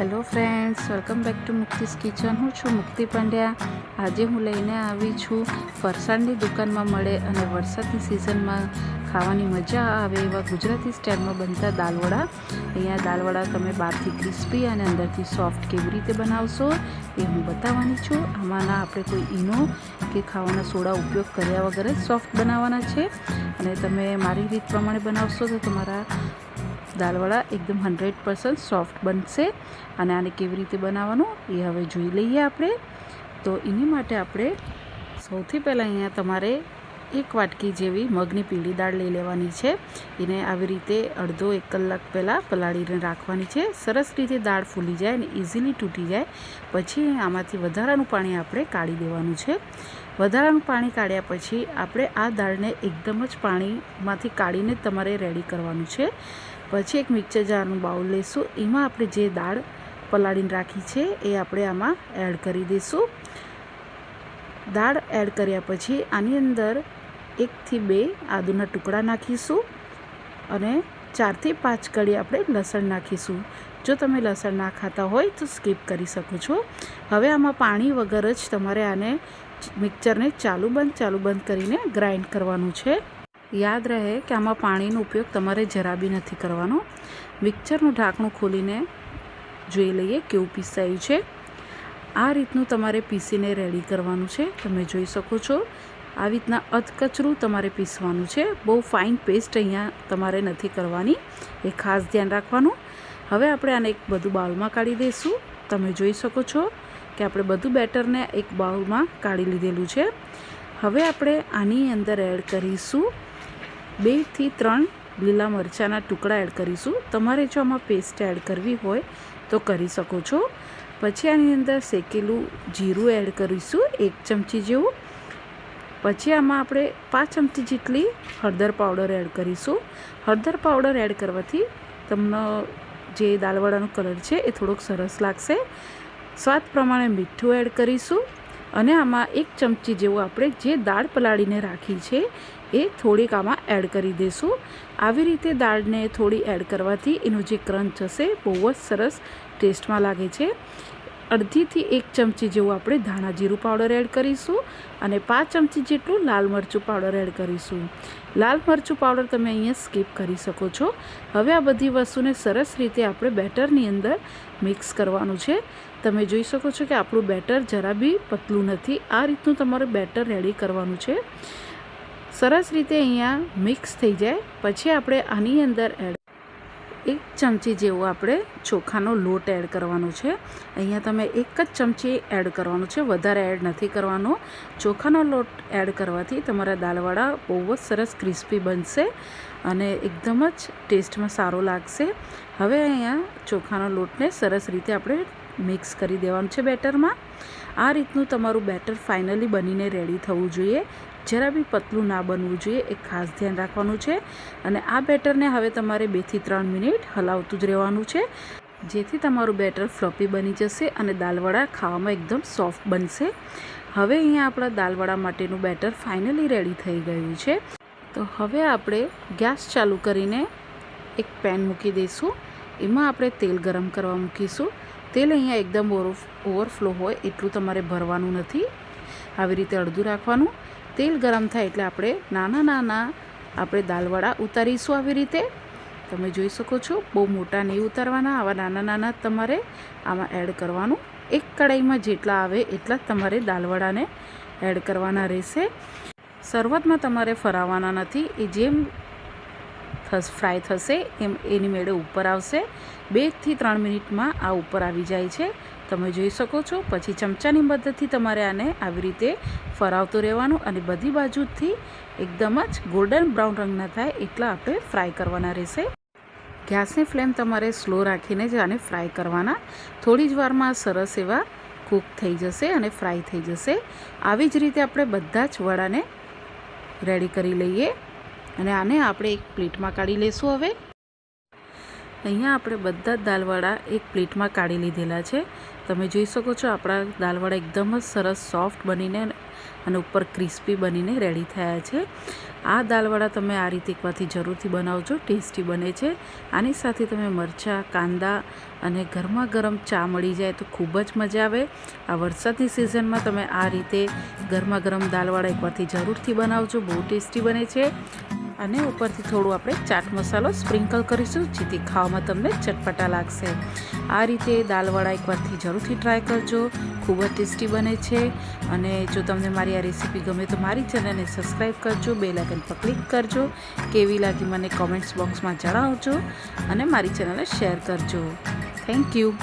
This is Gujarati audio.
Hello friends, welcome back to Mukti's kitchen. હું છું મુક્તિ પંડ્યા. આજે હું લઈને આવી છું ફરસાણની દુકાનમાં મળે અને વરસાદની સિઝનમાં ખાવાની મજા આવે એવા ગુજરાતી સ્ટાઇલમાં બનતા દાલવડા. અહીંયા દાલવડા તમે બહારથી ક્રિસ્પી અને અંદરથી સોફ્ટ કેવી રીતે બનાવશો એ હું બતાવવાની છું. આમાંના આપણે કોઈ ઈનો કે ખાવાના સોડા ઉપયોગ કર્યા વગર જ સોફ્ટ બનાવવાના છે. અને તમે મારી રીત પ્રમાણે બનાવશો તો તમારા દાલવડા એકદમ હંડ્રેડ પર્સન્ટ સોફ્ટ બનશે અને આને કેવી રીતે બનાવવાનું એ હવે જોઈ લઈએ આપણે. તો એની માટે આપણે સૌથી પહેલાં અહીંયા તમારે એક વાટકી જેવી મગની પીળી દાળ લઈ લેવાની છે. એને આવી રીતે અડધો એક કલાક પહેલાં પલાળીને રાખવાની છે. સરસ રીતે દાળ ફૂલી જાય અને ઇઝીલી તૂટી જાય. પછી આમાંથી વધારાનું પાણી આપણે કાઢી દેવાનું છે. વધારાનું પાણી કાઢ્યા પછી આપણે આ દાળને એકદમ જ પાણીમાંથી કાઢીને તમારે રેડી કરવાનું છે. પછી એક મિક્સર જારનું બાઉલ લઈશું એમાં આપણે જે દાળ પલાળીને રાખી છે એ આપણે આમાં એડ કરી દઈશું દાળ એડ કર્યા પછી આની અંદર એકથી બે આદુના ટુકડા નાખીશું અને ચારથી પાંચ કળી આપણે લસણ નાખીશું. જો તમે લસણ ના ખાતા હોય તો સ્કીપ કરી શકો છો. હવે આમાં પાણી વગર જ તમારે આને મિક્સરને ચાલુ બંધ ચાલુ બંધ કરીને ગ્રાઇન્ડ કરવાનું છે. યાદ રહે કે આમાં પાણીનો ઉપયોગ તમારે જરા બી નથી કરવાનો. મિક્સરનું ઢાંકણું ખોલીને જોઈ લઈએ કેવું પીસાયું છે. આ રીતનું તમારે પીસીને રેડી કરવાનું છે. તમે જોઈ શકો છો આવી રીતના અધકચરું તમારે પીસવાનું છે. બહુ ફાઇન પેસ્ટ અહીંયા તમારે નથી કરવાની, એ ખાસ ધ્યાન રાખવાનું. હવે આપણે આને એક બધું બાઉલમાં કાઢી દઈશું. તમે જોઈ શકો છો કે આપણે બધું બેટરને એક બાઉલમાં કાઢી લીધેલું છે. હવે આપણે આની અંદર એડ કરીશું બેથી ત્રણ લીલા મરચાંના ટુકડા એડ કરીશું. તમારે જો આમાં પેસ્ટ એડ કરવી હોય તો કરી શકો છો. પછી આની અંદર શેકેલું જીરું એડ કરીશું, એક ચમચી જેવું. પછી આમાં આપણે પાંચ ચમચી જેટલી હળદર પાવડર એડ કરીશું. હળદર પાવડર એડ કરવાથી તમને જે દાલવડાનો કલર છે એ થોડોક સરસ લાગશે. સ્વાદ પ્રમાણે મીઠું એડ કરીશું અને આમાં એક ચમચી જેવું આપણે જે દાળ પલાળીને રાખી છે એ થોડીક આમાં એડ કરી દઈશું આવી રીતે દાળને થોડી એડ કરવાથી એનું જે ક્રંચ હશે બહુ જ સરસ ટેસ્ટમાં લાગે છે. અડધીથી એક ચમચી જેવું આપણે ધાણા જીરું પાવડર એડ કરીશું અને પાંચ ચમચી જેટલું લાલ મરચું પાવડર એડ કરીશું. લાલ મરચું પાવડર તમે અહીંયા સ્કીપ કરી શકો છો. હવે આ બધી વસ્તુને સરસ રીતે આપણે બેટરની અંદર મિક્સ કરવાનું છે. તમે જોઈ શકો છો કે આપણું બેટર જરા બી પતલું નથી. આ રીતનું તમારે બેટર રેડી કરવાનું છે. સરસ રીતે અહીંયા મિક્સ થઈ જાય. પછી આપણે આની અંદર એડ એક ચમચી જેવો આપણે ચોખાનો લોટ એડ કરવાનો છે. અહીંયા તમે એક જ ચમચી એડ કરવાનો છે. વધારે એડ નથી કરવાનો. ચોખાનો લોટ એડ કરવાથી તમારા દાલવાળા બહુ જ સરસ ક્રિસ્પી બનશે અને એકદમ જ ટેસ્ટમાં સારો લાગશે. હવે અહીંયા ચોખાનો લોટને સરસ રીતે આપણે મિક્સ કરી દેવાનું છે બેટરમાં. આ રીતનું તમારું બેટર ફાઇનલી બનીને રેડી થવું જોઈએ. જરા બી પતલું ના બનવું જોઈએ, એ ખાસ ધ્યાન રાખવાનું છે. અને આ બેટરને હવે તમારે બેથી ત્રણ મિનિટ હલાવતું જ રહેવાનું છે. જેથી તમારું બેટર ફ્લપી બની જશે અને દાલવડા ખાવામાં એકદમ સોફ્ટ બનશે. હવે અહીંયા આપણા દાલવડા માટેનું બેટર ફાઇનલી રેડી થઈ ગયું છે. તો હવે આપણે ગેસ ચાલુ કરીને એક પેન મૂકી દઈશું. એમાં આપણે તેલ ગરમ કરવા મૂકીશું. તેલ અહીંયા એકદમ ઓવરફ્લો હોય એટલું તમારે ભરવાનું નથી. આવી રીતે અડધું રાખવાનું. તેલ ગરમ થાય એટલે આપણે નાના નાના આપણે દાલવડા ઉતારીશું આવી રીતે. તમે જોઈ શકો છો, બહુ મોટા નહીં ઉતારવાના, આવા નાના નાના તમારે આમાં એડ કરવાનું. એક કઢાઈમાં જેટલા આવે એટલા જ તમારે દાલવડાને એડ કરવાના રહેશે. શરૂઆતમાં તમારે ફરાવવાના નથી. એ જેમ ફ્રાય થશે, એમ, એની મેળે ઉપર આવશે. બેથી ત્રણ મિનિટમાં આ ઉપર આવી જાય છે. તમે જોઈ શકો છો, પછી ચમચાની મદદથી તમારે આને આવી રીતે ફરાવતું રહેવાનું અને બધી બાજુથી એકદમ જ ગોલ્ડન બ્રાઉન રંગના થાય એટલા આપણે ફ્રાય કરવાના રહેશે. ગેસની ફ્લેમ તમારે સ્લો રાખીને જ આને ફ્રાય કરવાના. થોડી જ વારમાં સરસ એવા કૂક થઈ જશે અને ફ્રાય થઈ જશે. આવી જ રીતે આપણે બધા જ વડાને રેડી કરી લઈએ. અને આને આપણે એક પ્લેટમાં કાઢી લઈશું હવે. અહીંયા આપણે બધા જ દાલવડા એક પ્લેટમાં કાઢી લીધેલા છે. તમે જોઈ શકો છો આપણા દાલવડા એકદમ જ સરસ સોફ્ટ બનીને અને ઉપર ક્રિસ્પી બનીને રેડી થયા છે. આ દાલવડા તમે આ રીતે એકવારથી જરૂરથી બનાવજો, ટેસ્ટી બને છે. આની સાથે તમે મરચાં, કાંદા અને ગરમા ગરમ ચા મળી જાય તો ખૂબ જ મજા આવે. આ વરસાદની સિઝનમાં તમે આ રીતે ગરમા ગરમ દાલવડા એકવારથી જરૂરથી બનાવજો, બહુ ટેસ્ટી બને છે. અને ઉપરથી થોડું આપણે ચાટ મસાલો સ્પ્રિંકલ કરીશું, જેથી ખાવામાં તમને ચટપટા લાગશે. આ રીતે દાલવડા એકવારથી જરૂરથી ટ્રાય કરજો. ખૂબ જ ટેસ્ટી બને છે. અને જો તમને મારી આ રેસીપી ગમે તો મારી ચેનલને સબસ્ક્રાઈબ કરજો બે લાઇકન પર ક્લિક કરજો. કેવી લાગી મને કોમેન્ટ્સ બોક્સમાં જણાવજો અને મારી ચેનલને શેર કરજો. Thank you